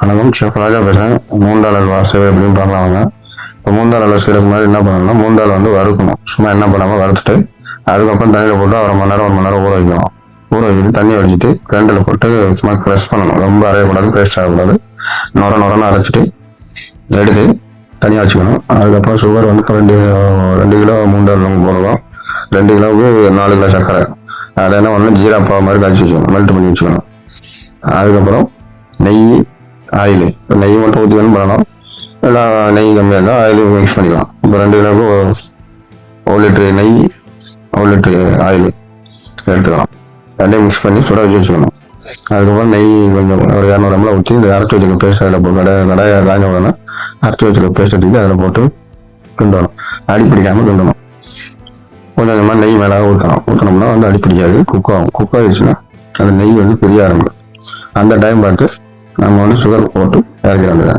வணக்கம். செஃப் ராஜா பேசுகிறேன் மூந்தாள் அல்வா செய்வது எப்படின்னு பார்க்கலாம் வாங்க. இப்போ மூந்தாள் அல்வா செய்யறதுக்கு முன்னாடி என்ன பண்ணணும்னா மூந்தாள் வந்து வறுக்கணும். சும்மா என்ன பண்ணாமல் வறுத்துட்டு அதுக்கப்புறம் தண்ணியில் போட்டு அரை மணி நேரம் ஒரு மணி நேரம் ஊற வைக்கணும். ஊற வச்சுட்டு தண்ணி வடிச்சிட்டு கிரைண்டரில் போட்டு சும்மா க்ரெஷ் பண்ணணும். ரொம்ப அரையக்கூடாது பேஸ்ட் ஆகக்கூடாது. நொர நொரன்னு அரைச்சிட்டு எடுத்து தனியாக வச்சுக்கணும். அதுக்கப்புறம் சுகர் வந்து ரெண்டு ரெண்டு கிலோ மூந்தாள் நம்ம போடுவோம் ரெண்டு கிலோவுக்கு நாலு கிலோ சர்க்கரை. அதை என்ன பண்ணணும்? ஜீரா பாவு மாதிரி கழிச்சு வச்சுக்கணும். மெல்ட் பண்ணி வச்சுக்கணும். அதுக்கப்புறம் நெய் ஆயில். நெய் மட்டும் ஊற்றி வேணும் பண்ணலாம் இல்லை நெய் கம்மியாக இருந்தால் ஆயில் மிக்ஸ் பண்ணிக்கலாம். இப்போ ரெண்டு கிலோவுக்கு ஒரு- லிட்ரு நெய் ஒரு லிட்ரு ஆயில் எடுத்துக்கலாம். ரெண்டையும் மிக்ஸ் பண்ணி சுட வச்சு வச்சுக்கணும். அதுக்கப்புறம் நெய் கொஞ்சம் ஒரு இரநூறு எம்எல் ஊற்றி இந்த அரைச்சி வச்சுக்க பேஸ்ட் அதில் போட்டு கடை கடையை காய்ஞ்ச உடனே அரைச்சி வச்சுக்க பேஸ்ட் எடுத்து அதில் போட்டு கிண்டணும். அடி பிடிக்காமல் கிண்டணும். கொஞ்சம் கொஞ்சமாக நெய் மேலே ஊற்றணும் ஊற்றினோம்னா வந்து அடி பிடிக்காது. குக் ஆகும். குக் ஆகிடுச்சுன்னா அந்த நெய் வந்து பிரிய ஆரம்பிக்கும். அந்த டைம் பார்த்து நம்ம வந்து சுகர் போட்டு இறக்கிற வேண்டியது